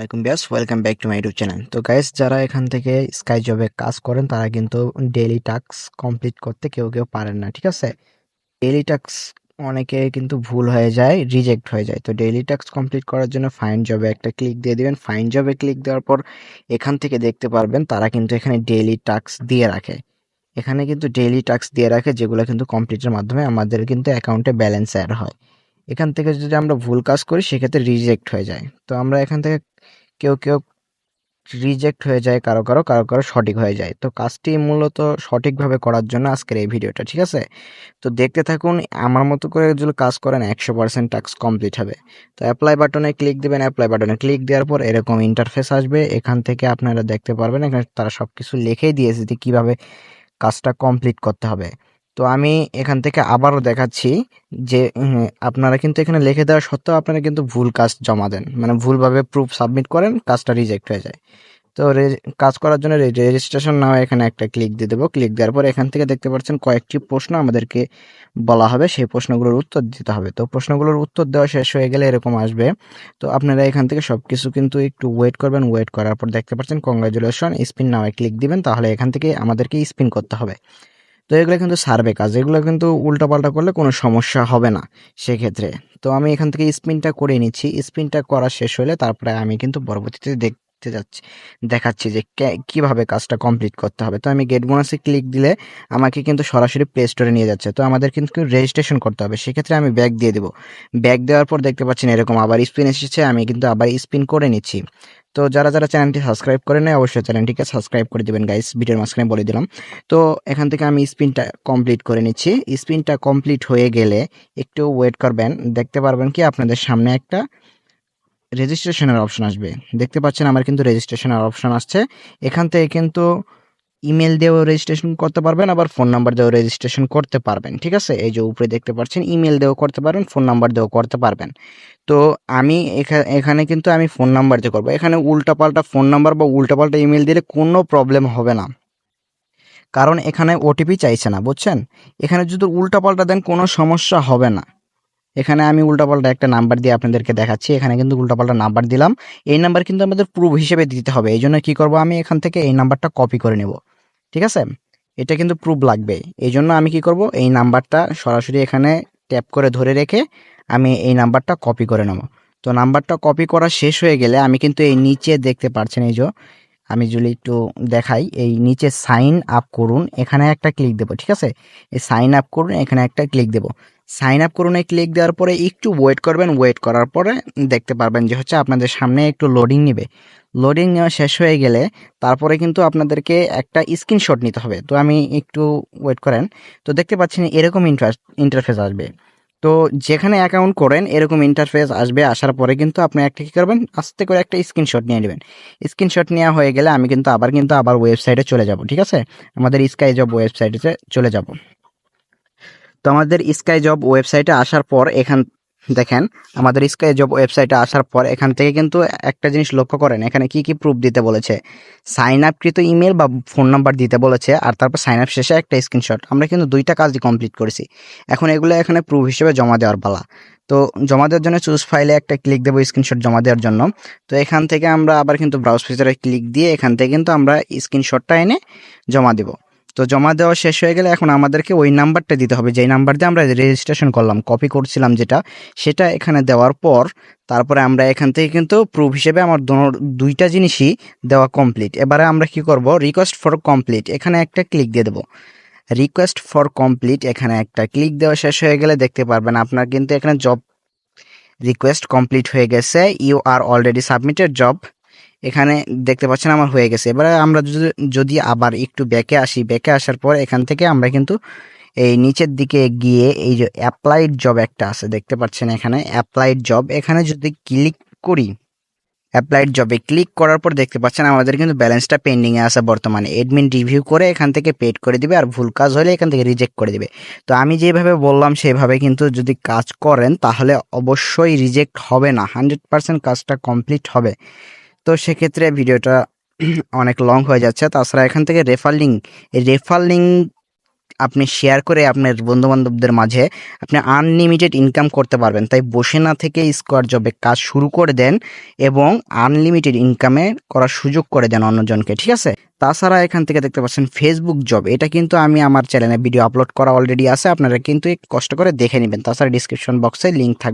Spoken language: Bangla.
Welcome Biyas welcome back to my YouTube channel তো গাইস যারা এখান থেকে স্কাই জবে কাজ করেন, তারা কিন্তু ডেইলি টাস্ক কমপ্লিট করতে কেউ কেউ পারেন না, ঠিক আছে? ডেইলি টাস্ক অনেকে কিন্তু ভুল হয়ে যায় রিজেক্ট হয়ে যায়। তো ডেইলি টাস্ক কমপ্লিট করার জন্য ফাইন জবে একটা ক্লিক দিয়ে দিবেন। ফাইন জবে ক্লিক দেওয়ার পর এখান থেকে দেখতে পারবেন, তারা কিন্তু এখানে ডেইলি টাস্ক দিয়ে রাখে। এখানে কিন্তু ডেইলি টাস্ক দিয়ে রাখে, যেগুলো কিন্তু কমপ্লিটের মাধ্যমে আমাদের কিন্তু অ্যাকাউন্টে ব্যালেন্স অ্যাড হয়। এখান থেকে যদি আমরা ভুল কাজ করি, সেক্ষেত্রে রিজেক্ট হয়ে যায়। তো আমরা এখান থেকে কেউ কেউ রিজেক্ট হয়ে যায়, কারও কারও কারও কারও সঠিক হয়ে যায়। তো কাজটি মূলত সঠিকভাবে করার জন্য আজকের এই ভিডিওটা, ঠিক আছে? তো দেখতে থাকুন, আমার মতো করে যদি কাজ করেন, একশো পার্সেন্ট টাস্ক কমপ্লিট হবে। তো অ্যাপ্লাই বাটনে ক্লিক দেবেন অ্যাপ্লাই বাটনে ক্লিক দেওয়ার পর এরকম ইন্টারফেস আসবে। এখান থেকে আপনারা দেখতে পারবেন, এখানে তারা সব কিছু লিখেই দিয়েছে যে কীভাবে কাজটা কমপ্লিট করতে হবে। তো আমি এখান থেকে আবারও দেখাচ্ছি যে আপনারা কিন্তু এখানে লিখে দেওয়া সত্ত্বেও আপনারা কিন্তু ভুল কাজ জমা দেন। মানে ভুলভাবে প্রুফ সাবমিট করেন, কাজটা রিজেক্ট হয়ে যায়। তো কাজ করার জন্য রেজিস্ট্রেশন নাও এখানে একটা ক্লিক দিয়ে দেবো। ক্লিক দেওয়ার পর এখান থেকে দেখতে পাচ্ছেন কয়েকটি প্রশ্ন আমাদেরকে বলা হবে। সেই প্রশ্নগুলোর উত্তর দিতে হবে। তো প্রশ্নগুলোর উত্তর দেওয়া শেষ হয়ে গেলে এরকম আসবে। তো আপনারা এখান থেকে সব কিছু কিন্তু একটু ওয়েট করবেন। ওয়েট করার পর দেখতে পাচ্ছেন কংগ্রাচুলেশন স্পিন নামে ক্লিক দিবেন। তাহলে এখান থেকে আমাদেরকে স্পিন করতে হবে। তো এগুলো কিন্তু সার্ভে কাজ, এগুলো কিন্তু উল্টাপাল্টা করলে কোনো সমস্যা হবে না সেক্ষেত্রে। তো আমি এখান থেকে স্পিনটা করে নিচ্ছি, স্পিনটা করা শেষ হলে তারপরে আমি কিন্তু পরবর্তীতে দেখতে যাচ্ছি, দেখাচ্ছি যে কীভাবে কাজটা কমপ্লিট করতে হবে। তো আমি গেট বোনাসে ক্লিক দিলে আমাকে কিন্তু সরাসরি প্লে স্টোরে নিয়ে যাচ্ছে। তো আমাদের কিন্তু রেজিস্ট্রেশন করতে হবে। সেক্ষেত্রে আমি ব্যাক দিয়ে দেবো। ব্যাক দেওয়ার পর দেখতে পাচ্ছেন এরকম আবার স্পিন এসেছে, আমি কিন্তু আবার স্পিন করে নিচ্ছি। তো যারা যারা চ্যানেলটি সাবস্ক্রাইব করে নেয়, অবশ্যই চ্যানেলটিকে সাবস্ক্রাইব করে দেবেন গাইস ভিডিওর মাঝখানে বলে দিলাম। তো এখান থেকে আমি স্পিনটা কমপ্লিট করে নিচ্ছি। স্পিনটা কমপ্লিট হয়ে গেলে একটু ওয়েট করবেন। দেখতে পারবেন কি আপনাদের সামনে একটা রেজিস্ট্রেশনের অপশন আসবে। দেখতে পাচ্ছেন আমার কিন্তু রেজিস্ট্রেশনের অপশন আসছে। এখান থেকে কিন্তু ইমেল দিয়েও রেজিস্ট্রেশন করতে পারবেন, আবার ফোন নাম্বার দিয়েও রেজিস্ট্রেশন করতে পারবেন, ঠিক আছে? এই যে উপরে দেখতে পাচ্ছেন, ইমেল দিয়েও করতে পারবেন, ফোন নাম্বার দিয়েও করতে পারবেন। তো আমি এখা- এখানে কিন্তু আমি ফোন নাম্বার দিয়ে করব। এখানে উল্টাপাল্টা ফোন নাম্বার বা উল্টাপাল্টা ইমেল দিলে কোনো প্রবলেম হবে না। কারণ এখানে ওটিপি চাইছে না, বুঝছেন? এখানে যদি উল্টাপাল্টা দেন কোনো সমস্যা হবে না। এখানে আমি উল্টাপাল্টা একটা নাম্বার দিয়ে আপনাদেরকে দেখাচ্ছি। এখানে কিন্তু উল্টাপাল্টা নাম্বার দিলাম। এই নাম্বার কিন্তু আমাদের প্রুফ হিসেবে দিতে হবে। এই জন্য কী করব আমি এখান থেকে এই নাম্বারটা কপি করে নেব। ঠিক আছে? এটা কিন্তু প্রুফ লাগবে। এই জন্য আমি কি করব? এই নাম্বারটা সরাসরি এখানে ট্যাপ করে ধরে রেখে আমি এই নাম্বারটা কপি করে নেব। তো নাম্বারটা কপি করা শেষ হয়ে গেলে আমি কিন্তু এই নিচে দেখতে পাচ্ছেন এই যে, আমি যদি একটু দেখাই, এই নিচে সাইন আপ করুন। এখানে একটা ক্লিক দেবো। ঠিক আছে? এই সাইন আপ করুন, এখানে একটা ক্লিক দেবো। সাইন আপ করুন ক্লিক দেওয়ার পরে একটু ওয়েট করবেন ওয়েট করার পরে দেখতে পারবেন যে হচ্ছে আপনাদের সামনে একটু লোডিং নেবে। লোডিং নেওয়া শেষ হয়ে গেলে তারপরে কিন্তু আপনাদেরকে একটা স্ক্রিনশট নিতে হবে। তো আমি একটু ওয়েট করেন। তো দেখতে পাচ্ছেন এরকম ইন্টারফেস আসবে। তো যেখানে অ্যাকাউন্ট করেন, এরকম ইন্টারফেস আসবে। আসার পরে কিন্তু আপনি একটা কী করবেন? আস্তে করে একটা স্ক্রিনশট নিয়ে নেবেন। স্ক্রিনশট নেওয়া হয়ে গেলে আমি কিন্তু আবার কিন্তু আবার ওয়েবসাইটে চলে যাব, ঠিক আছে? আমাদের স্কাই জব ওয়েবসাইটে চলে যাব। তো আমাদের স্কাই জব ওয়েবসাইটে আসার পর এখান, দেখেন, আমাদের স্কাই জব ওয়েবসাইটে আসার পর এখান থেকে কিন্তু একটা জিনিস লক্ষ্য করেন। এখানে কি কি প্রুফ দিতে বলেছে? সাইন আপকৃত ইমেল বা ফোন নাম্বার দিতে বলেছে আর তারপর সাইন আপ শেষে একটা স্ক্রিনশট আমরা কিন্তু দুইটা কাজই কমপ্লিট করেছি। এখন এগুলো এখানে প্রুফ হিসেবে জমা দেওয়ার পালা। তো জমা দেওয়ার জন্য চুজ ফাইলে একটা ক্লিক দেবো স্ক্রিনশট জমা দেওয়ার জন্য। তো এখান থেকে আমরা আবার কিন্তু ব্রাউজ ফিচারে ক্লিক দিয়ে এখান থেকে কিন্তু আমরা স্ক্রিনশটটা এনে জমা দেবো। তো জমা দেওয়া শেষ হয়ে গেলে এখন আমাদেরকে ওই নাম্বারটা দিতে হবে। যেই নাম্বার দিয়ে আমরা রেজিস্ট্রেশন করলাম কপি করছিলাম যেটা, সেটা এখানে দেওয়ার পর তারপরে আমরা এখান থেকে কিন্তু প্রুফ হিসেবে আমার দুইটা জিনিসই দেওয়া কমপ্লিট এবারে আমরা কি করব? রিকোয়েস্ট ফর কমপ্লিট এখানে একটা ক্লিক দিয়ে দেবো। রিকোয়েস্ট ফর কমপ্লিট এখানে একটা ক্লিক দেওয়া শেষ হয়ে গেলে দেখতে পারবেন আপনার কিন্তু এখানে জব রিকোয়েস্ট কমপ্লিট হয়ে গেছে। You are already submitted job এখানে দেখতে পাচ্ছেন আমার হয়ে গেছে। এবারে আমরা যদি আবার একটু ব্যাকে আসি, ব্যাকে আসার পর এখান থেকে আমরা কিন্তু এই নিচের দিকে গিয়ে এই যে অ্যাপ্লাইড জব একটা আছে, দেখতে পাচ্ছেন এখানে অ্যাপ্লাইড জব। এখানে যদি ক্লিক করি, অ্যাপ্লাইড জবে ক্লিক করার পর দেখতে পাচ্ছেন আমাদের কিন্তু ব্যালেন্সটা পেন্ডিংয়ে আছে বর্তমানে। এডমিন রিভিউ করে এখান থেকে পেড করে দিবে আর ভুল কাজ হলে এখান থেকে রিজেক্ট করে দিবে। তো আমি যেভাবে বললাম সেভাবে কিন্তু যদি কাজ করেন তাহলে অবশ্যই রিজেক্ট হবে না। হান্ড্রেড পার্সেন্ট কাজটা কমপ্লিট হবে। তো সেক্ষেত্রে ভিডিওটা অনেক লং হয়ে যাচ্ছে। তাছাড়া এখান থেকে রেফার লিঙ্ক এই রেফার লিঙ্ক আপনি শেয়ার করে আপনার বন্ধু বান্ধবদের মাঝে আপনি আনলিমিটেড ইনকাম করতে পারবেন। তাই বসে না থেকে স্কোয়ার জবে কাজ শুরু করে দেন এবং আনলিমিটেড ইনকামে করার সুযোগ করে দেন অন্যজনকে, ঠিক আছে? তাছাড়া এখান থেকে দেখতে পাচ্ছেন ফেসবুক জব এটা কিন্তু আমি আমার চ্যানেলে ভিডিও আপলোড করা অলরেডি আছে, আপনারা কিন্তু কষ্ট করে দেখে নেবেন। তাছাড়া ডিসক্রিপশন বক্সে লিঙ্ক থাকবে।